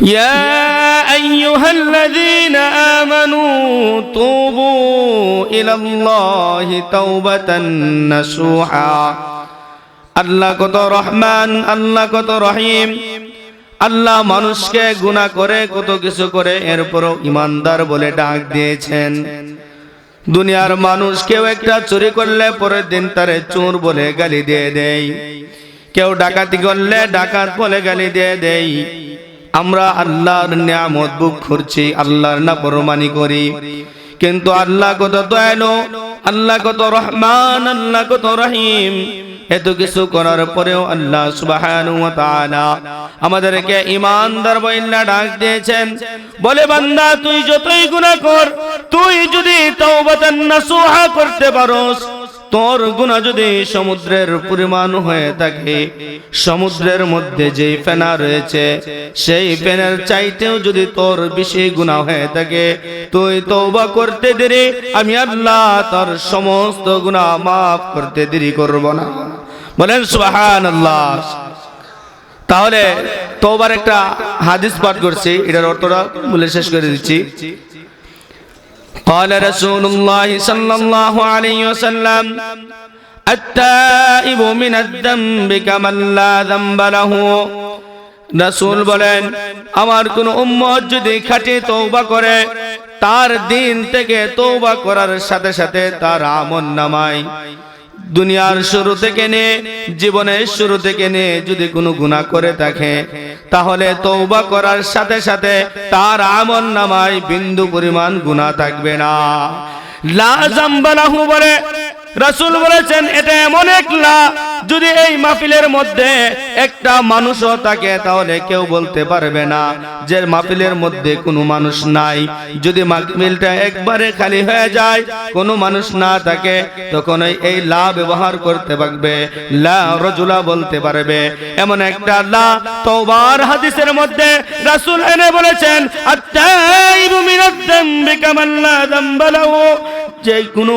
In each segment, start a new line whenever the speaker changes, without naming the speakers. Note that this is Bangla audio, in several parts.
يا أيها الذين آمنوا توبوا إلى الله توبة نصوحا আল্লাহ কত রহমান আল্লাহ কত রহিম আল্লাহ মানুষকে গুনাহ করে কত কিছু করে এরপরও ইমানদার বলে ডাক দিয়েছেন দুনিয়ার মানুষ কেউ একটা চুরি করলে পরের দিন তারে চোর বলে গালি দিয়ে দেয় কেউ ডাকাতি করলে ডাকাত বলে গালি দিয়ে দেয় আমরা আল্লাহর নিয়ামত বুক করছি, আল্লাহর না পরমানি করি। কিন্তু আল্লাহ কত দয়ালু, আল্লাহ কত রহমান, আল্লাহ কত রহিম। এত কিছু করার পরেও আল্লাহ আমাদেরকে ইমানদার বইল্লা ডাক দিয়েছেন। বলে, বান্দা, তুই যতই গুনাহ কর, তুই যদি তাওবাতান নাসুহা করতে পারোস তোর গুণা যদি সমুদ্রের পরিমাণ হয়ে থাকে, সমুদ্রের মধ্যে যে ফেনা রয়েছে, সেই ফেনার চাইতেও যদি তোর বেশি গুণা হয়ে থাকে, তুই তওবা করতে দেরি, আমি আল্লাহ তোর সমস্ত গুণা মাফ করতে দেরি করব না। বলেন, সুবহানাল্লাহ। তাহলে তোবার একটা হাদিস পাঠ করছি, এটার অর্থটা বলে শেষ করে দিচ্ছি। قال رسول الله صلى الله عليه وسلم التائب من الذنب كمن لا ذنب له রাসূল বলেন আমার কোন উম্মত যদি খাঁটি তওবা করে তার দিন থেকে তওবা করার সাথে সাথে তার আমল নামায় দুনিয়ার শুরু থেকে নে, জীবনের শুরু থেকে নে, যদি কোনো গুণা করে থাকে, তাহলে তৌবা করার সাথে সাথে তার আমল নামায় বিন্দু পরিমাণ গুণা থাকবে না। লা জাম্বালাহু বলে, রাসূল বলেছেন, এটা এমন এক লা যদি এই মাহফিলের মধ্যে একটা মানুষও থাকে, তাহলে কেউ বলতে পারবে না যে মাহফিলের মধ্যে কোনো মানুষ নাই। যদি মাহফিলটা একবারে খালি হয়ে যায়, কোনো মানুষ না থাকে, তখন এই লা ব্যবহার করতে পারবে, লা রজুলা বলতে পারবে। এমন একটা লা তওবার হাদিসের মধ্যে রাসূল এনে বলেছেন আত্তাইবু মিনাদ যামবি কামান লা যামবা যে কোনো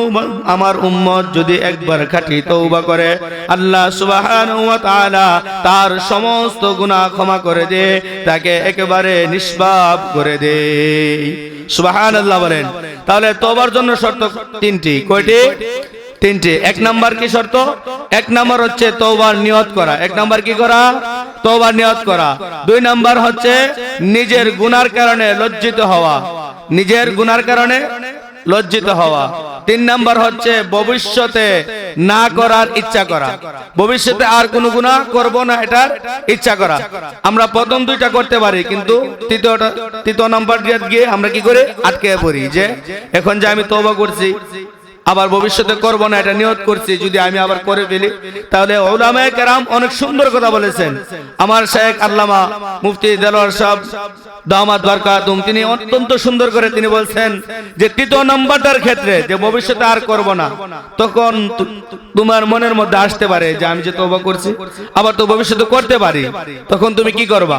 আমার উম্মত যদি একবার খাঁটি তওবা করে, আল্লাহ ওয়া তার সমস্ত গুনাহ ক্ষমা করে দে, তাকে একেবারে নিষ্পাপ করে দে। সুবহানাল্লাহ বলেন। তাহলে তওবার জন্য শর্ত তিনটি, কয়টি? তিনটি। এক নাম্বার কি শর্ত? এক নাম্বার হচ্ছে তোবার নিয়ত করা। এক নাম্বার কি করা? তোবার নিয়ত করা। দুই নাম্বার হচ্ছে নিজের গুনার কারণে লজ্জিত হওয়া। নিজের গুনার কারণে লজ্জিত হওয়া। তিন নাম্বার হচ্ছে ভবিষ্যতে না করার ইচ্ছা করা। ভবিষ্যতে আর কোনো গুণা করব না, এটার ইচ্ছা করা। আমরা প্রথম দুইটা করতে পারি, কিন্তু তৃতীয়টা তৃতীয় নাম্বার গিয়ে আমরা কি করে আটকে পড়ি যে, এখন যে আমি তবা করছি আবার ভবিষ্যতে করব না, এটা নিয়ত করছি, যদি আমি আবার করে ফেলি। তাহলে ওলামায়ে কেরাম অনেক সুন্দর কথা বলেছেন। আমার শেখ আল্লামা মুফতি দেলোয়ার সাহেব দামাত বারকাতুম তিনি অত্যন্ত সুন্দর করে তিনি বলছেন যে তৃতীয় নম্বরটার ক্ষেত্রে যে ভবিষ্যতে আর করব না, তখন তোমার মনের মধ্যে আসতে পারে যে আমি যে তওবা করছি, আবার তো ভবিষ্যতে করতে পারি। তখন তুমি কি করবা?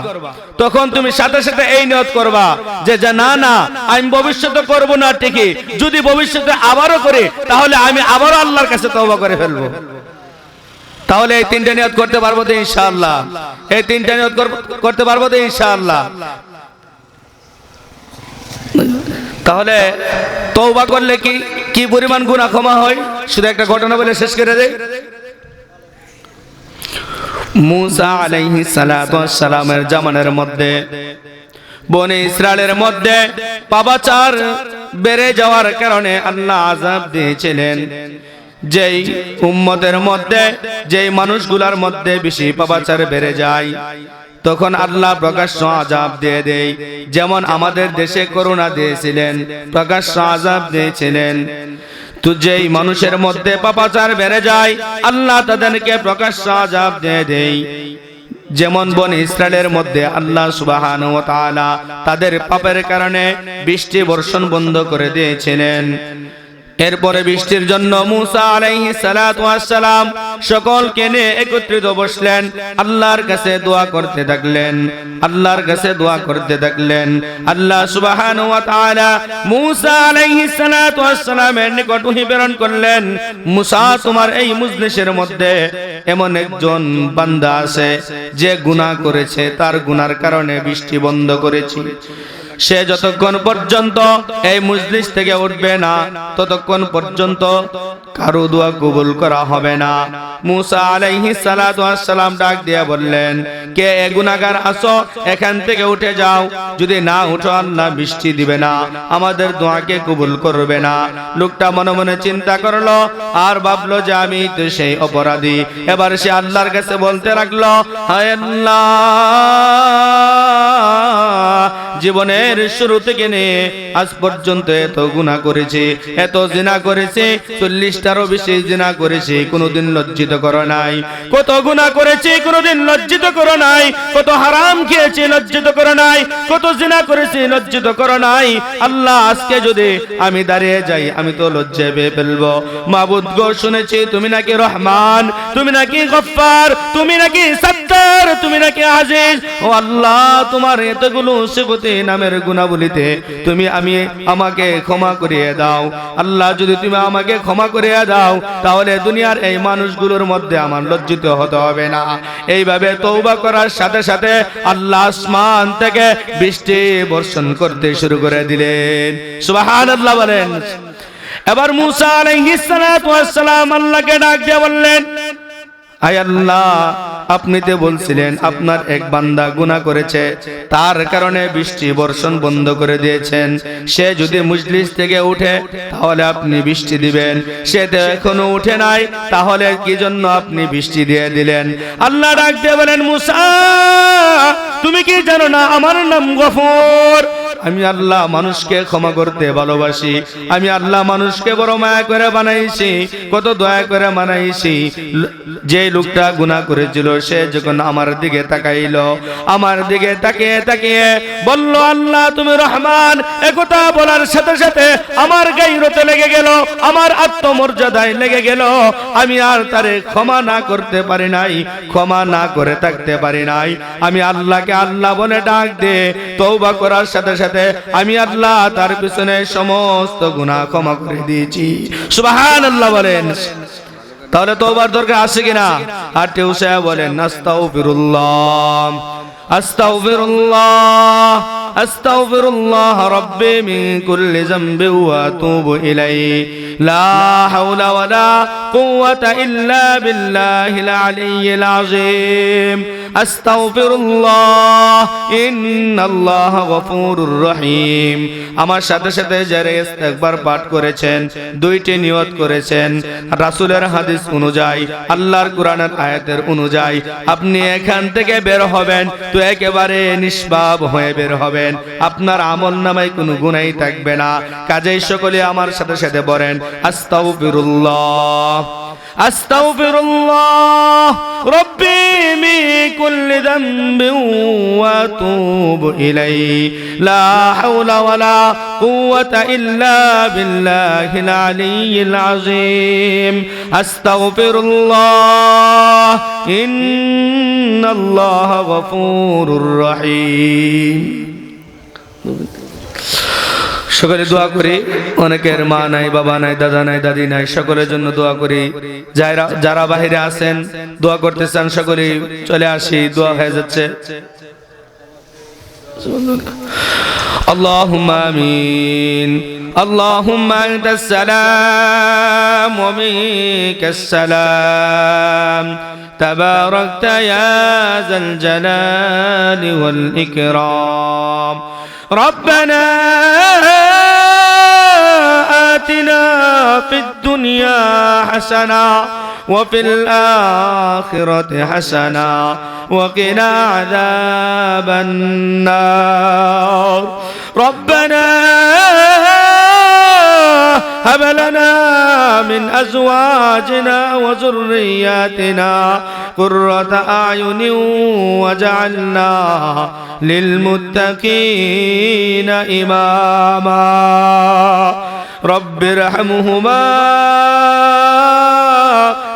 তখন তুমি সাথে সাথে এই নিয়ত করবা যে, যা না না, আমি ভবিষ্যতে করব না ঠিকই, যদি ভবিষ্যতে আবারও করি তাহলে আমি আবারও আল্লাহর কাছে তওবা করে ফেলব। তাহলে এই তিনটা নিয়ত করতে পারব তো ইনশাআল্লাহ। এই তিনটা নিয়ত করতে পারব তো ইনশাআল্লাহ। তাহলে তওবা করলে কি কি পরিমাণ গুনাহ ক্ষমা হয়? শুধু একটা ঘটনা বলে শেষ করে দেই। মুসা আলাইহিস সালাতু ওয়াস সালামের জামানের মধ্যে বনে ইসরায়েলের মধ্যে পাপাচার বেড়ে যাওয়ার কারণে আল্লাহ আযাব দিয়েছিলেন। যেই উম্মতের মধ্যে, যেই মানুষগুলার মধ্যে বেশি পাপাচার বেড়ে যায়, তখন আল্লাহ প্রকাশ্য আজাব দিয়ে দেয়। যেমন আমাদের দেশে করোনা দিয়েছিলেন, প্রকাশ্য আজাব দিয়েছিলেন। তো যেই মানুষের মধ্যে পাপাচার বেড়ে যায়, আল্লাহ তাদেরকে প্রকাশ্য আজাব দিয়ে দেয়। যেমন বন ইসরায়েলের মধ্যে আল্লাহ সুবাহান ও তাদের পাপের কারণে বৃষ্টি বর্ষণ বন্ধ করে দিয়েছিলেন। এরপরে বৃষ্টির জন্য মুসা আলাইহি সকলকে নিয়ে একত্রিত বসলেন। আল্লাহর কাছে দোয়া করতে থাকলেন। আল্লাহর কাছে দোয়া করতে থাকলেন। আল্লাহ সালামের নিকট প্রেরণ করলেন। মুসা, তোমার এই মজলিসের মধ্যে এমন একজন বান্দা আছে, যে গুনাহ করেছে, তার গুনার কারণে বৃষ্টি বন্ধ করেছি। সে যতক্ষণ পর্যন্ত এই মুজলিস থেকে উঠবে না, ততক্ষণ পর্যন্ত কারও দোয়া কবুল করা হবে না। মুসা আলাইহি সালাম ডাক দিয়ে বললেন, কে এ গুনাহগার আসো এখান থেকে উঠে যাও। যদি না উঠো, আল্লাহ বৃষ্টি দিবে না, আমাদের দোয়াকে কবুল করবে না। লোকটা মনে মনে চিন্তা করল, আর ভাবলো যে আমি তো সেই অপরাধী। এবার সে আল্লাহর কাছে বলতে লাগল, হায় আল্লাহ! জীবনের শুরু থেকে নিয়ে আজ পর্যন্ত এত গুণা করেছে, এত জিনা করেছে, চল্লিশটারও বেশি জিনা করেছে, কোনোদিন লজ্জিত করো নাই। কত গুণা করেছে, কোনোদিন লজ্জিত করো নাই। কত হারাম খেয়েছে, লজ্জিত করো নাই। কত জিনা করেছে, লজ্জিত করো নাই। আল্লাহ, আজকে যদি আমি দাঁড়িয়ে যাই, আমি তো লজ্জায় পেয়ে ফেলব। মাবুদ গো, শুনেছি তুমি নাকি রহমান, তুমি নাকি গফফার, তুমি নাকি সত্তার, তুমি নাকি আজিজ। ও আল্লাহ, তোমার এতগুলো সেবতে নামের গুণাবলিতে তুমি আমি আমাকে ক্ষমা করিয়ে দাও। আল্লাহ যদি তুমি আমাকে ক্ষমা করিয়ে দাও, তাহলে দুনিয়ার এই মানুষগুলোর মধ্যে আমার লজ্জিত হতে হবে না। এইভাবে তৌবা করার সাথে সাথে আল্লাহ আসমান থেকে বৃষ্টি বর্ষণ করতে শুরু করে দিলেন। সুবহানাল্লাহ বলেন। এবার মুসা আলাইহিস সালাতু ওয়াস সালাম আল্লাহকে ডাক দিয়ে বললেন আয় আল্লাহ, আপনি তো বলছিলেন, আপনার এক বান্দা গুনাহ করেছে, তার কারণে বৃষ্টি বর্ষণ বন্ধ করে দিয়েছেন। সে যদি মুজলিস থেকে উঠে, তাহলে আপনি বৃষ্টি দিবেন। সে তো এখনও উঠে নাই, তাহলে কি জন্য আপনি বৃষ্টি দিয়ে দিলেন? আল্লাহ ডাক দিয়ে বলেন, মুসা, তুমি কি জানো না আমার নাম গফর? আমি আল্লাহ মানুষকে ক্ষমা করতে ভালোবাসি। আমি আল্লাহ মানুষকে বড় মায়া করে বানাইছি, কত দয়া করে বানাইছি। যে লোকটা গুনাহ করেছিল, সে যখন আমার দিকে তাকাইল, আমার দিকে তাকিয়ে তাকিয়ে বলল, আল্লাহ, তুমি রহমান একথা বলার সাথে সাথে আমার গাইরতে লেগে গেল, আমার আত্মমর্যাদায় লেগে গেল। আমি আর তারে ক্ষমা না করতে পারি নাই, ক্ষমা না করে থাকতে পারি নাই। আমি আল্লাহকে আল্লাহ বলে ডাক দে তৌবা করার সাথে সাথে আমি আল্লাহ তার পিছনে সমস্ত গুনাহ ক্ষমা করে দিয়েছি। সুবহানাল্লাহ বলেন। তাহলে তওবার দরকার আছে কিনা আর কেউ সে বলেন, আস্তাগফিরুল্লাহ আস্তাগফিরুল্লাহ আস্তাগফিরুল্লাহ রব্বি রহিম। আমার সাথে সাথে পাঠ করেছেন, দুইটি নিয়ত করেছেন হাদিস অনুযায়ী, আল্লাহর কোরআনের আয়াতের অনুযায়ী, আপনি এখান থেকে বের হবেন, তো একেবারে নিষ্পাপ হয়ে বের হবেন। আপনার আমল নামায় কোনো গুণাই থাকবে না। কাজেই সকলে আমার সাথে সাথে বলেন, আস্তাগফিরুল্লাহ আস্তাগফিরুল্লাহ, রব্বি من كل ذنب وأتوب إليه. لا حول ولا قوة إلا بالله العلي العظيم. أستغفر الله. إن الله غفور رحيم. সকলে দোয়া করি অনেকের মা নাই বাবা নাই দাদা নাই দাদি নাই সকলের জন্য দোয়া করি যারা যারা বাহিরে আছেন দোয়া করতে চান সকলে চলে আসি দোয়া হয়ে যাচ্ছে اللهم امين اللهم انت السلام ومنك السلام تباركت يا ذا الجلال والاكرام ربنا آتنا في الدنيا حسنة وفي الآخرة حسنة وقنا عذاب النار. ربنا هب لنا من أزواجنا وذرياتنا قرة أعين وجعلنا للمتقين إماما. رب ارحمهما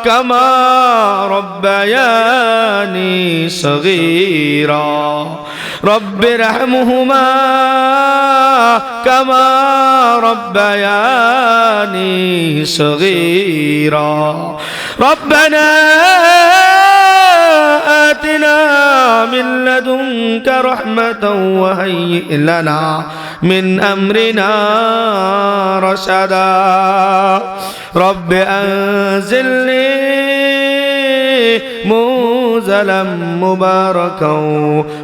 كما ربياني صغيرا. رب ارحمهما كما ربياني صغيرا. ربنا من لدنك رحمة وهيئ لنا من أمرنا رشدا. رب أنزلني منزلا مباركا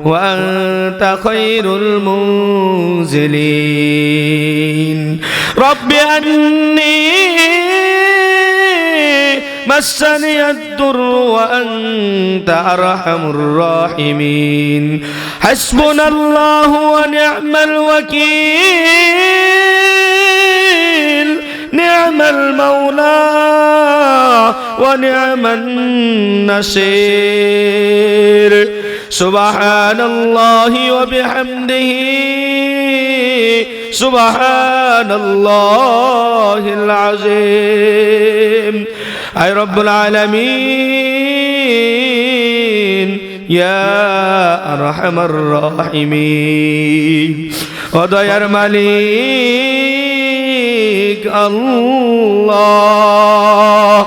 وأنت خير المنزلين. رب أني مسني الضر وأنت أرحم الراحمين. حسبنا الله ونعم الوكيل. نعم المولى ونعم النصير. سبحان الله وبحمده. سبحان الله العظيم. আয় রব্বুল আলমিন রহমর রহিমি অদয়ার মালিক, আল্লাহ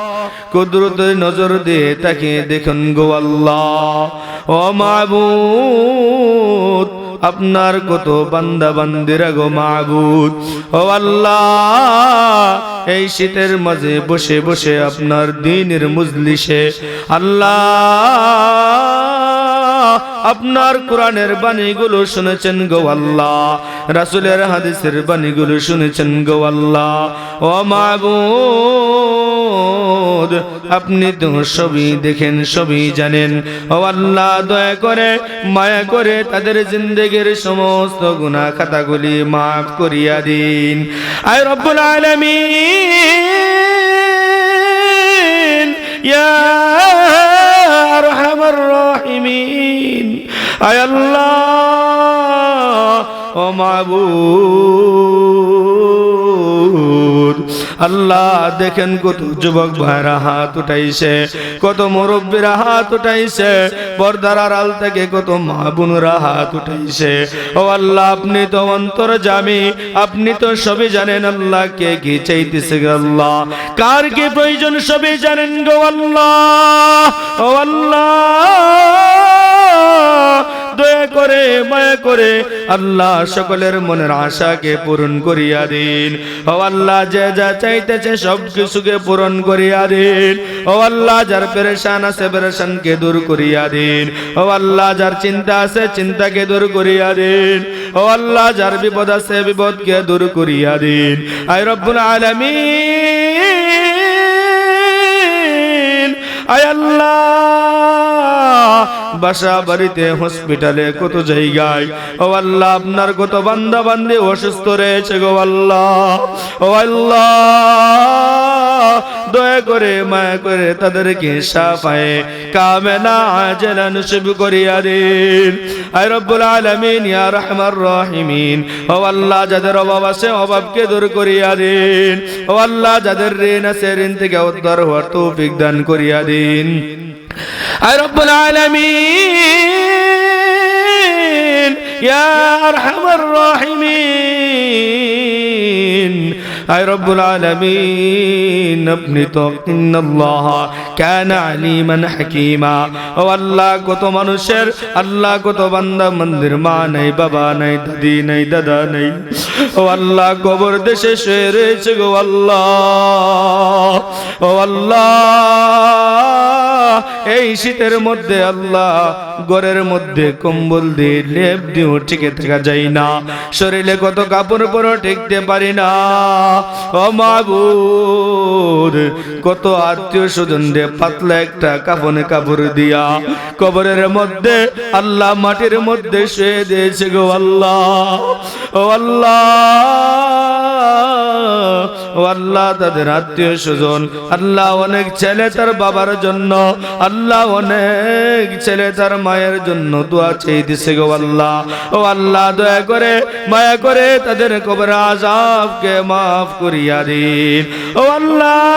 কুদরতের নজর দিয়ে তাকে দেখুন গো আল্লাহ। ও মাবুদ আপনার কত বান্দা বান্দিরা গো মাহবুদ ও আল্লাহ, এই শীতের মাঝে বসে বসে আপনার দিনের মজলিসে আল্লাহ আপনার কোরআনের বাণীগুলো শুনেছেন গো আল্লাহ। রাসুলের হাদিসের বাণীগুলো শুনেছেন গো আল্লাহ। ও মাবুদ, আপনি তো সবই দেখেন, সবই জানেন। ও আল্লাহ, দয়া করে, মায়া করে তাদের জিন্দগির সমস্ত গুনাহ খাতাগুলি মাফ করিয়া দিন। আয় রব্বুল আলামিন। ইয়া আরহামার রাহিমিন আয় আল্লাহ, ও মাবুদ। আল্লাহ, দেখেন কত যুবক ভাইরা হাত উঠাইছে, কত মুরব্বীরা হাত উঠাইছে, পর্দার আড়াল থেকে কত মা বোনরা হাত উঠাইছে। ও আল্লাহ, আপনি তো অন্তর জামি, আপনি তো সবই জানেন আল্লাহ, কে কি চাইতেছে আল্লাহ? কার কি প্রয়োজন সবই জানেন গো আল্লাহ? ও আল্লাহ। দয়া করে, মায়া করে আল্লাহ সকলের মনের আশাকে পূরণ করিয়া দিন। ও আল্লাহ যে যা চাইতেছে সব কিছুকে পূরণ করিয়া দিন। ও আল্লাহ যার পেরেশান আছে, পেরেশানকে দূর করিয়া দিন। ও আল্লাহ যার চিন্তা আছে, চিন্তাকে দূর করিয়া দিন। ও আল্লাহ যার বিপদ আছে, বিপদকে দূর করিয়া দিন। আয় রব্বুল আলামিন, আয় আল্লাহ। বাসা বাড়িতে হসপিটালে কত জায়গায়। ও আল্লাহ, আপনার কত বান্দা বান্দি অসুস্থ রয়েছে গো আল্লাহ। ও আল্লাহ, দয়া করে মায়া করে তাদেরকে সাফায়ে কামেনা আজলা নসিব করিয়া দিন। আয় রব্বুল আলামিন, ইয়া রাহমার রাহিমিন। ও আল্লাহ, যাদের অভাব আছে অভাবকে দূর করিয়া দিন। ও আল্লাহ, যাদের ঋণ আছে ঋণ থেকে উদ্ধার হওয়ার তৌফিক দান করিয়া দিন। আয় রব্বুল আলামিন ইয়া আরহামার রাহিমিন আয় রব্বুল আলামিন আপনি তো ইন্নাল্লাহ কানা আলিমান হাকিমা। ও আল্লাহ কত মানুষের, আল্লাহ কত বান্দা, মন্দির মা নাই, বাবা নাই, দাদি নাই, দাদা নাই। ও আল্লাহ কবর দেশে শুয়ে রয়েছে গো আল্লাহ। ও আল্লাহ, এই শীতের মধ্যে আল্লাহ ঘরের মধ্যে কম্বল দিয়ে লেপ দিয়ে টিকে থাকা যায় না। শরীরে কত কাপড় পরও টেকতে পারি না। ও কত আত্মীয় স্বজন দে পাতলা একটা কাপনে কাপড় দিয়া। কবরের মধ্যে, আল্লাহ মাটির মধ্যে শুয়ে দিয়েছে গো আল্লাহ। ও আল্লাহ আল্লাহ তাদের আত্মীয় স্বজন, আল্লাহ অনেক ছেলে তার বাবার জন্য, আল্লাহ অনেক ছেলে তার মায়ের জন্য দোয়া চেয়ে দিছে গো আল্লাহ। ও আল্লাহ, দয়া করে, মায়া করে তাদের কবর আজাবকে মাফ করিয়া দিন। ও আল্লাহ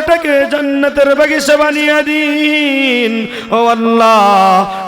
কবরটাকে জান্নাতের বাগিচা বানিয়ে দিন। ও আল্লাহ,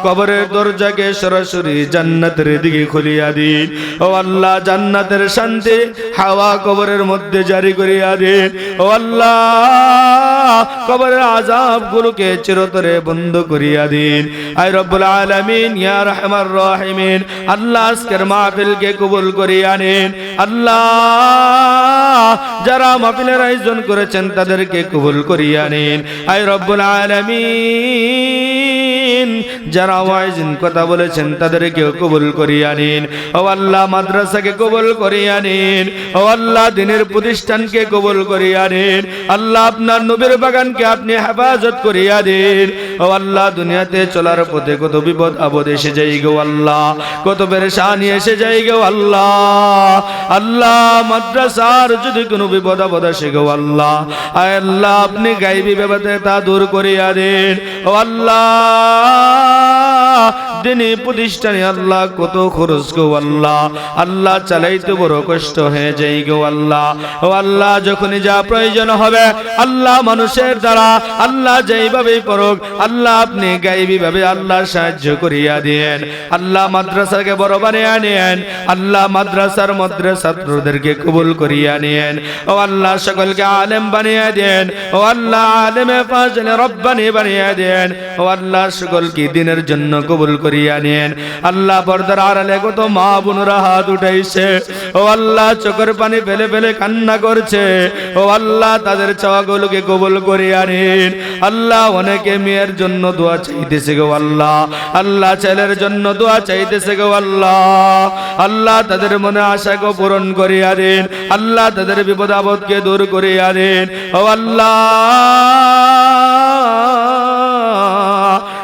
কবরের দরজাকে সরাসরি জান্নাতের দিকে খুলিয়া দিন। ও আল্লাহ, জান্নাতের শান্তি হাওয়া কবরের মধ্যে জারি করিয়া দিন। ও আল্লাহ, কবরের আজাব গুলোকে চিরতরে বন্ধ করিয়া দিন। আই রব্বুল আলামিন, ইয়া রহমান রহিমিন, আল্লাহ আজকের মাহফিলকে কবুল করিয়া নিন। আল্লাহ, যারা মাহফিলের আয়োজন করেছেন তাদেরকে কবুল করিয়া নিন। আয় রব্বুল আলমিন। যারা ওয়াইজিন কথা বলেছেন, তাদেরকেও কবুল করিয়া নিন। ও আল্লাহ মাদ্রাসাকে কবুল করিয়া নিন। ও আল্লাহ দিনের প্রতিষ্ঠানকে কবুল করিয়া নিন। আল্লাহ আপনার নবীর বাগানকে আপনি হেফাজত করিয়া দিন। ও আল্লাহ, দুনিয়াতে চলার পথে কত বিপদ আপদ এসে যাই গো আল্লাহ, কত পেরেশানি এসে যাই গো আল্লাহ। আল্লাহ, মাদ্রাসার যদি কোনো বিপদ আপদ আসে গো আল্লাহ, আয় আল্লাহ, আপনি গাইবি ব্যাপারে তা দূর করিয়া দিন। ও আল্লাহ দিনে প্রতিষ্ঠানে আল্লাহ কত খরচ গো আল্লাহ। আল্লাহ চালাইতে বড় কষ্ট হয়ে যাই গো আল্লাহ। ও আল্লাহ, যখনই যা প্রয়োজন হবে, আল্লাহ মানুষের দ্বারা, আল্লাহ যেইভাবেই পড়ুক আল্লাহ আপনি গাইবি ভাবে আল্লাহ সাহায্য করিয়া দেন আল্লাহ মাদ্রাসাকে বড় বানিয়ে নেন আল্লাহ মাদ্রাসার মধ্যে ছাত্রদেরকে কবুল করিয়া নেন ও আল্লাহ, সকলকে আলেম বানিয়ে দেন ও আল্লাহ আলেমে ফাজলে রব্বানি বানিয়ে দেন ও আল্লাহ, সকলকে দিনের জন্য কবুল করিয়া নেন আল্লাহ পর্দার আড়ালে কত মা বোনরা হাত উঠাইছে। ও আল্লাহ চোখের পানি ফেলে ফেলে কান্না করছে। ও আল্লাহ তাদের চাওয়াগুলোকে কবুল করিয়া নিন। আল্লাহ অনেকে মেয়ের জন্য দোয়া চাইতেছে গো আল্লাহ। আল্লাহ ছেলের জন্য দোয়া চাইতেছে গো আল্লাহ। আল্লাহ তাদের মনে আশাকে পূরণ করিয়া দিন আল্লাহ তাদের বিপদ আপদকে দূর করিয়া দিন ও আল্লাহ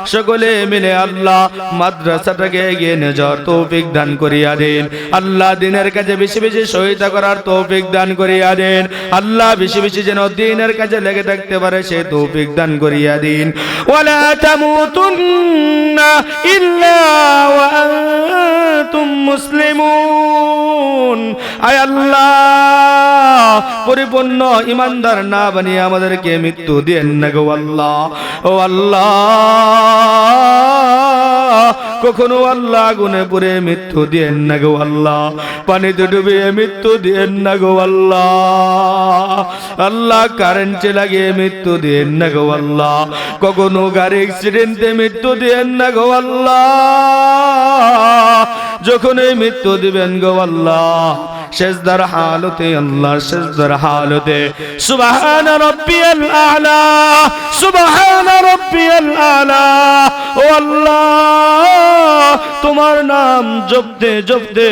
সকলে মিলে আল্লাহ মাদ্রাসাটাকে এগিয়ে নিয়ে যাওয়ার তৌফিক দান করিয়া দিন। আল্লাহ দিনের কাজে বেশি বেশি সহিতা করার তৌফিক দান করিয়া দিন। আল্লাহ বেশি বেশি যেন দিনের কাজে লেগে থাকতে পারে সে তৌফিক দান করিয়া দিন। ওয়ালা ইল্লা মুসলিমুন। আয় আল্লাহ! পরিপূর্ণ ইমানদার না বানিয়ে আমাদেরকে মৃত্যু দেন না গো আল্লাহ। ও আল্লাহ, কখনো আল্লাহ আগুনে পুরে মৃত্যু দিয়েন না গো আল্লাহ। পানিতে ডুবিয়ে মৃত্যু দিয়েন না গো আল্লাহ। আল্লাহ কারেন্টে লাগিয়ে মৃত্যু দিয়েন না গো আল্লাহ। কখনো গাড়ি অ্যাক্সিডেন্টে মৃত্যু দিয়েন না গো আল্লাহ। যখন এই মৃত্যু দিবেন গো আল্লাহ শেষদার হালতে আল্লাহ সেজদার হালতে। সুবহান রাব্বিয়াল আলা সুবহান রাব্বিয়াল আলা ও আল্লাহ। তোমার নাম জপতে জপতে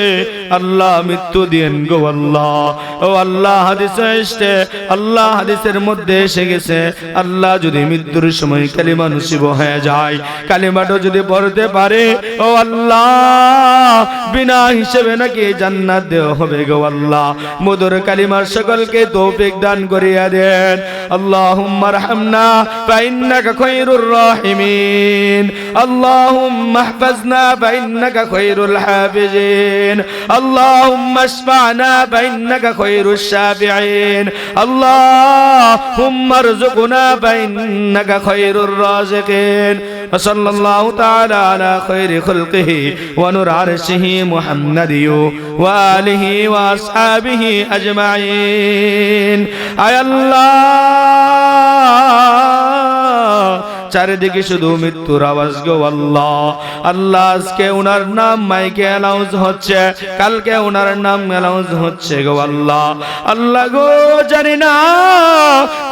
আল্লাহ মৃত্যু দিয়েন গো আল্লাহ ও আল্লাহ হাদিসে এসছে আল্লাহ হাদিসের মধ্যে এসে গেছে আল্লাহ যদি মৃত্যুর সময় কালিমা নসিব হয়ে যায় কালিমাটা যদি পড়তে পারে ও আল্লাহ বিনা হিসেবে নাকি জান্নাত দেওয়া হবে গো আল্লাহ মধুর কালিমার সকলকে তৌফিক দান করিয়া দেন আল্লাহুম্মা রহমনা ফাইন্নাকা খায়রুর রাহিমিন আল্লাহুম্মা احفظنا فإنك خير الحافظين اللهم اشفعنا فإنك خير الشافعين اللهم ارزقنا فإنك خير الرازقين وصلى الله تعالى على خير خلقه ونور عرشه محمد وآله وأصحابه أجمعين أي الله চারিদিকে শুধু মৃত্যুর আওয়াজ গো আল্লাহ। আল্লাহ আজকে ওনার নাম মাইকে অ্যানাউন্স হচ্ছে, কালকে ওনার নাম অ্যানাউন্স হচ্ছে গো আল্লাহ। আল্লাহ গো, জানি না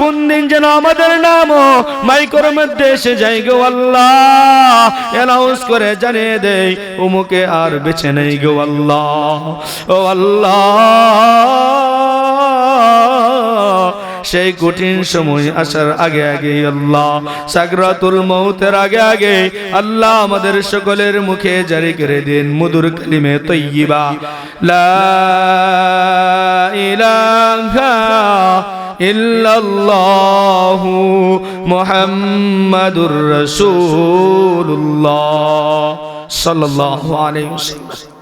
কোন দিন যেন আমাদের নাম মাইকোর মধ্যে এসে যাই গো আল্লাহ। অ্যানাউন্স করে জানিয়ে দেই, উমুকে আর বেছে নেই গো আল্লাহ। ও আল্লাহ। সেই কঠিন সময় আসার আগে আগে, আল্লাহ, সাগরাতুল মৌতের আগে আগে, আল্লাহ আমাদের সকলের মুখে জারি করে দিন, মধুর কালিমে তৈয়িবা। লা মুহাম্মাদুর রাসূলুল্লাহ। সাল্লাল্লাহু আলাইহি ওয়াসাল্লাম।